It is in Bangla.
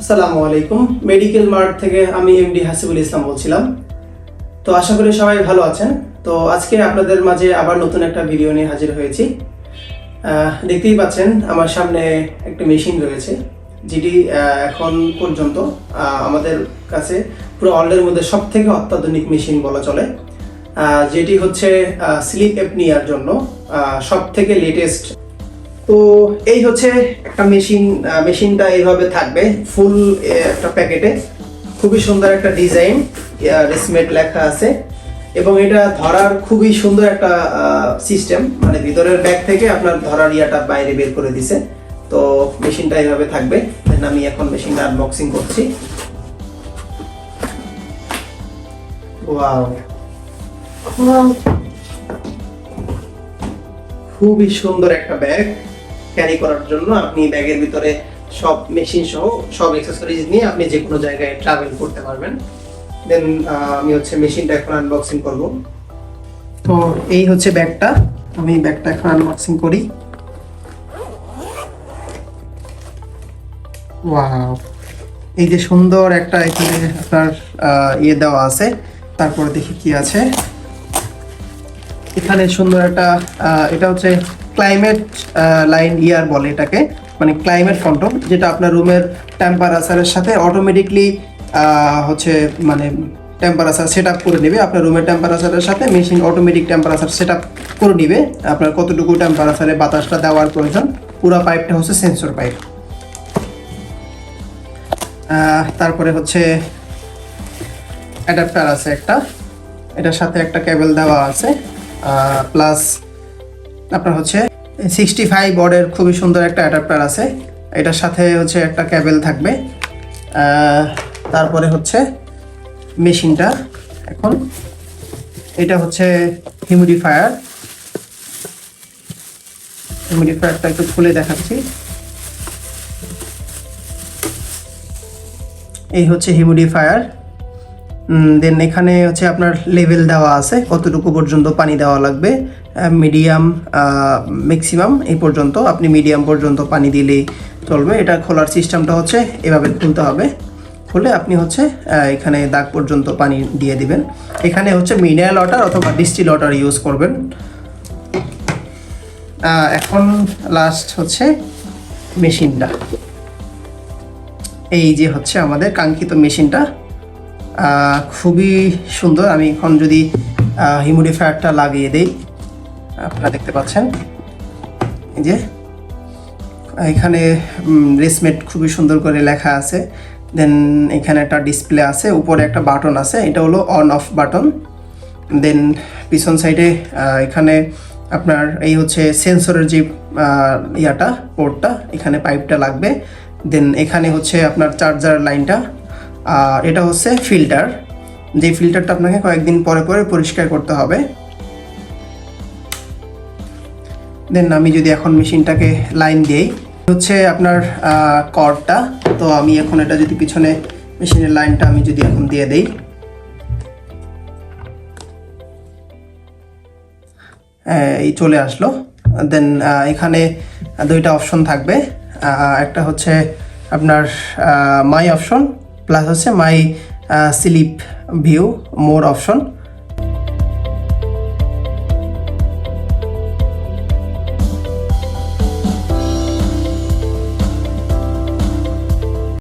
আসসালামু আলাইকুম। মেডিকেল মার্ট থেকে আমি এমডি হাসিবুল ইসলাম বলছিলাম। তো আশা করি সবাই ভালো আছেন। তো আজকে আপনাদের মাঝে আবার নতুন একটা ভিডিও নিয়ে হাজির হয়েছি। দেখতেই পাচ্ছেন আমার সামনে একটা মেশিন রয়েছে, যেটি এখন পর্যন্ত আমাদের কাছে পুরো ওয়ার্ল্ডের মধ্যে সব থেকে অত্যাধুনিক মেশিন বলা চলে। যেটি হচ্ছে স্লিপ অ্যাপনিয়ার জন্য সব থেকে লেটেস্ট তো এই হচ্ছে একটা মেশিন মেশিনটা এইভাবে থাকবে ফুল একটা প্যাকেটে খুবই সুন্দর একটা ডিজাইন রেসমেট লেখা আছে। এবং এটা ধরার খুবই সুন্দর একটা সিস্টেম মানে ভিতরের ব্যাগ থেকে আপনার ধরার ইয়াটা বাইরে বের করে দিছে। তো মেশিনটা এইভাবে থাকবে। আমি এখন মেশিনটা আনবক্সিং করছি। ওয়াও খুবই সুন্দর একটা ব্যাগ ক্যারি করার জন্য আপনি ব্যাগের ভিতরে সব মেশিন সহ সব অ্যাক্সেসরিজ নিয়ে আপনি যে কোনো জায়গায় ট্রাভেল করতে পারবেন। দেন আমি হচ্ছে মেশিনটা এখন আনবক্সিং করব। তো এই হচ্ছে ব্যাগটা। আমি ব্যাগটা এখন আনবক্সিং করি। এই যে সুন্দর একটা এখানে আপনার ইয়ে দেওয়া আছে। তারপরে দেখি কি আছে। এখানে সুন্দর একটা এটা হচ্ছে ক্লাইমেট লাইন ইয়ার বলে এটাকে মানে ক্লাইমেট কন্ট্রোল যেটা আপনার রুমের টেম্পারেচারের সাথে অটোমেটিকলি হচ্ছে মানে টেম্পারেচার সেট আপ করে নেবে। আপনার রুমের টেম্পারেচারের সাথে machine automatic temperature set up করে নেবে। আপনার কতটুকু টেম্পারেচারে বাতাসটা দেওয়ার প্রয়োজন, পুরো পাইপটা হচ্ছে সেন্সর পাইপ তারপরে হচ্ছে অ্যাডাপ্টার আছে একটা। এটার সাথে একটা কেবল দেওয়া আছে। প্লাস আপনার হচ্ছে সিক্সটি ফাইভ বর্ডের খুবই সুন্দর একটা অ্যাডাপ্টার আছে। এটার সাথে হচ্ছে একটা ক্যাবেল থাকবে। তারপরে হচ্ছে মেশিনটা এখন। এটা হচ্ছে হিউমিডিফায়ার হিউমিডিফায়ারটা একটু খুলে দেখাচ্ছি। এই হচ্ছে হিউমিডিফায়ার দেন এখানে হচ্ছে আপনার লেভেল দেওয়া আছে। কতটুকু পর্যন্ত পানি দেওয়া লাগবে। মিডিয়াম ম্যাক্সিমাম এই পর্যন্ত। আপনি মিডিয়াম পর্যন্ত পানি দিলেই চলবে। এটা খোলার সিস্টেমটা হচ্ছে এভাবে খুলতে হবে। খুলে আপনি হচ্ছে এখানে দাগ পর্যন্ত পানি দিয়ে দিবেন। এখানে হচ্ছে মিনারেল ওয়াটার অথবা ডিস্টিল ওয়াটার ইউজ করবেন। এখন লাস্ট হচ্ছে মেশিনটা। এই যে হচ্ছে আমাদের কাঙ্ক্ষিত মেশিনটা। খুবই সুন্দর। আমি এখন যদি হিউমিডিফায়ারটা লাগিয়ে দেই। আপনারা দেখতে পাচ্ছেন। এই যে, এখানে রেসমেট খুবই সুন্দর করে লেখা আছে। দেন এখানে একটা ডিসপ্লে আছে, উপরে একটা বাটন আছে, এটা হলো অন অফ বাটন দেন পিছন সাইডে এখানে আপনার এই হচ্ছে সেন্সরের যে ইয়াটা পোর্টটা এখানে পাইপটা লাগবে। দেন এখানে হচ্ছে আপনার চার্জার লাইনটা আর এটা হচ্ছে ফিল্টার যে ফিল্টারটা আপনাকে কয়েকদিন পরে পরে পরিষ্কার করতে হবে। দেন আমি যদি এখন মেশিনটাকে লাইন দিই হচ্ছে আপনার কর্ডটা, তো আমি এখন এটা যদি পিছনে মেশিনের লাইনটা আমি যদি এখন দিয়ে দেই। এই চলে আসলো। দেন এখানে দুইটা অপশন থাকবে। একটা হচ্ছে আপনার মাই অপশন, প্লাস হচ্ছে my sleep view, more option.